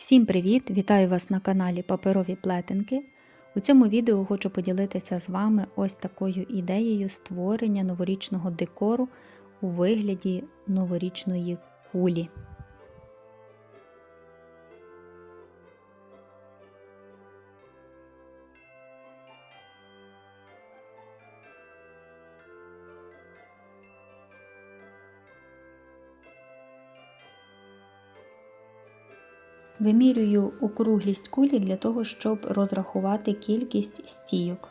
Всім привіт! Вітаю вас на каналі Паперові плетенки. У цьому відео хочу поділитися з вами ось такою ідеєю створення новорічного декору у вигляді новорічної кулі. Вимірюю округлість кулі для того, щоб розрахувати кількість стійок.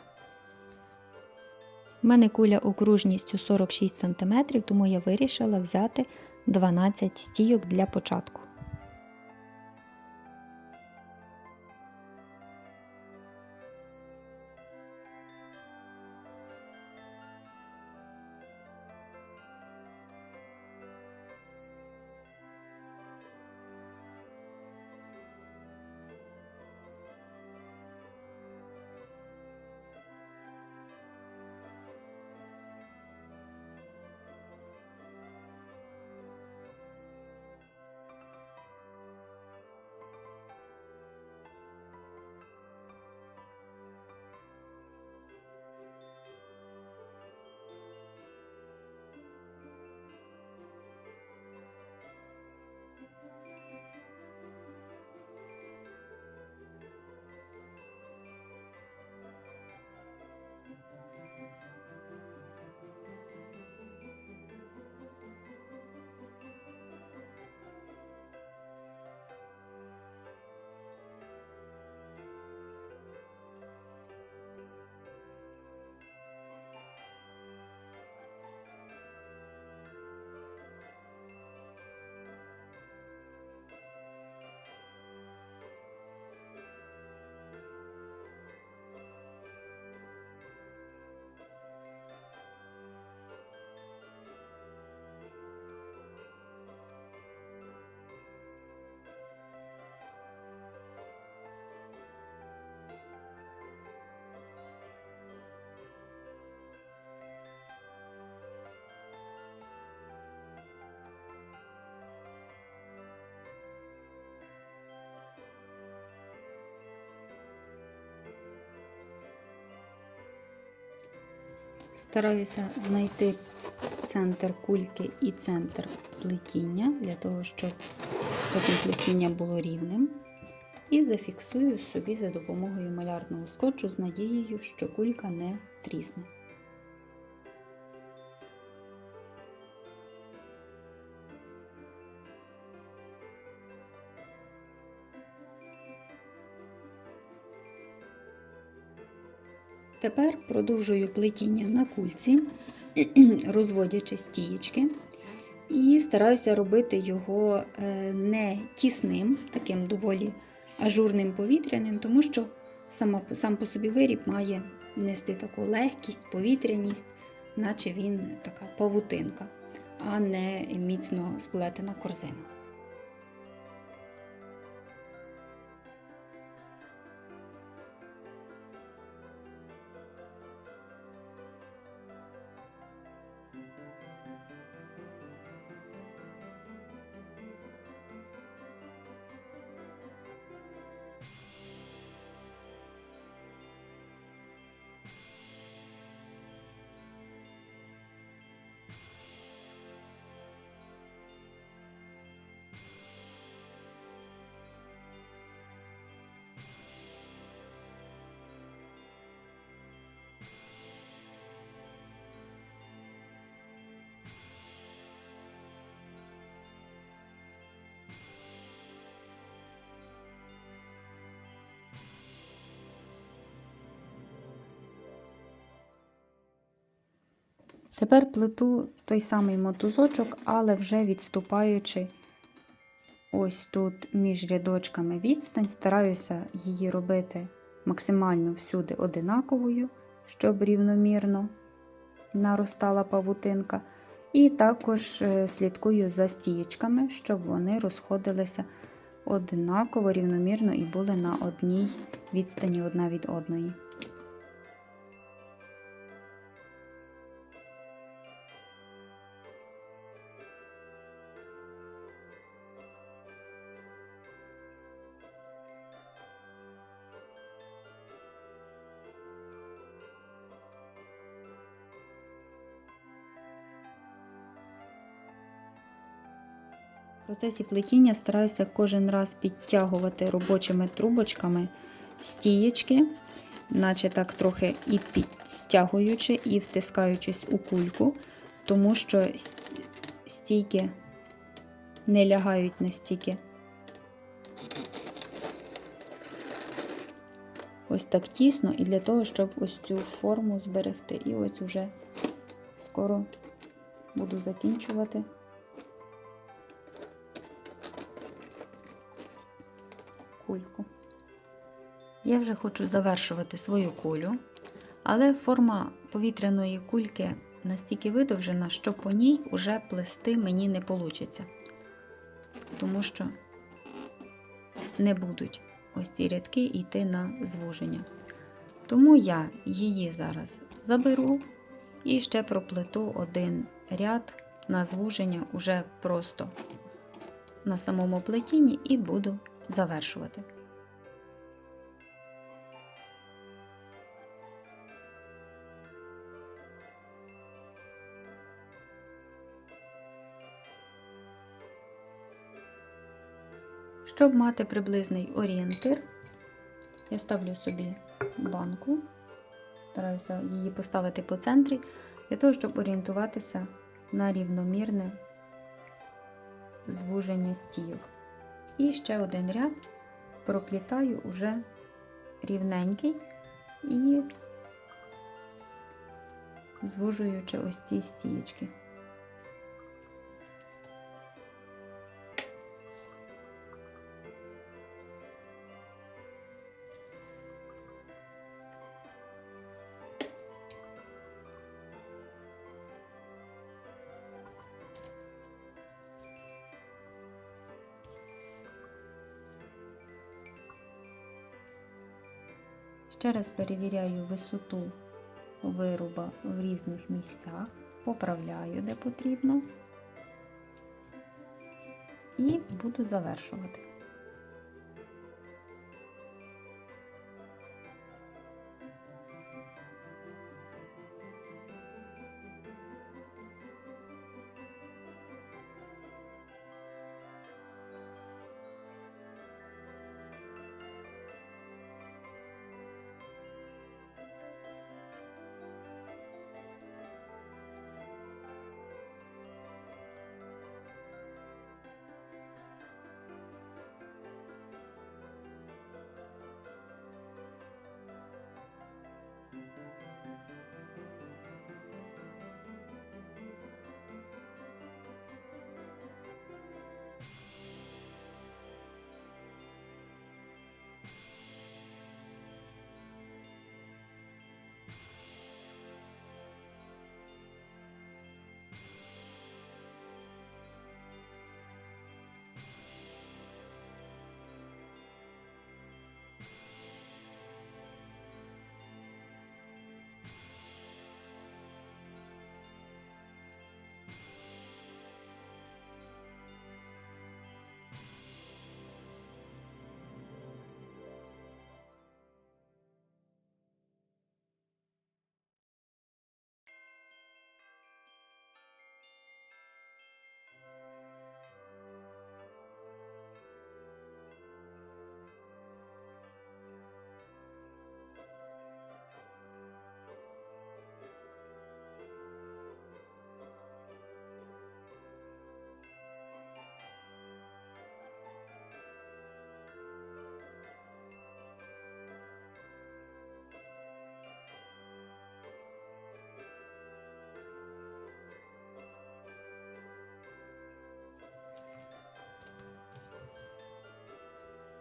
У мене куля окружністю 46 см, тому я вирішила взяти 12 стійок для початку. Стараюся знайти центр кульки і центр плетіння, для того, щоб потім плетіння було рівним. І зафіксую собі за допомогою малярного скотчу з надією, що кулька не трісне. Тепер продовжую плетіння на кульці, розводячи стієчки. І стараюся робити його е, не тісним, таким доволі ажурним повітряним, тому що сам по собі виріб має нести таку легкість, повітряність, наче він така павутинка, а не міцно сплетена корзина. Тепер плету той самий мотузочок, але вже відступаючи ось тут між рядочками відстань, стараюся її робити максимально всюди одинаковою, щоб рівномірно наростала павутинка. І також е, слідкую за стієчками, щоб вони розходилися одинаково, рівномірно і були на одній відстані одна від одної. В процесі плетіння стараюся кожен раз підтягувати робочими трубочками стієчки, наче так трохи і підстягуючи, і втискаючись у кульку, тому що стійки не лягають настільки. Ось так тісно, і для того, щоб ось цю форму зберегти. І ось уже скоро буду закінчувати. Кульку. Я вже хочу завершувати свою кулю, але форма повітряної кульки настільки видовжена, що по ній вже плести мені не вийде. Тому що не будуть ось ці рядки йти на звуження. Тому я її зараз заберу і ще проплету один ряд на звуження уже просто на самому плетінні і буду завершувати. Щоб мати приблизний орієнтир, я ставлю собі банку, стараюся її поставити по центрі, для того, щоб орієнтуватися на рівномірне звуження стійок. І ще один ряд проплітаю уже рівненький і звужуючи ось ці стієчки. Ще раз перевіряю висоту вируба в різних місцях, поправляю де потрібно і буду завершувати.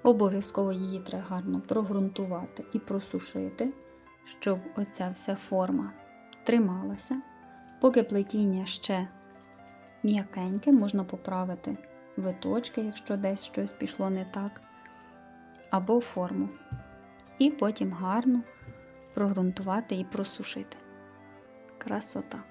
Обов'язково її треба гарно прогрунтувати і просушити, щоб оця вся форма трималася. Поки плетіння ще м'якеньке, можна поправити виточки, якщо десь щось пішло не так, або форму. І потім гарно прогрунтувати і просушити. Красота.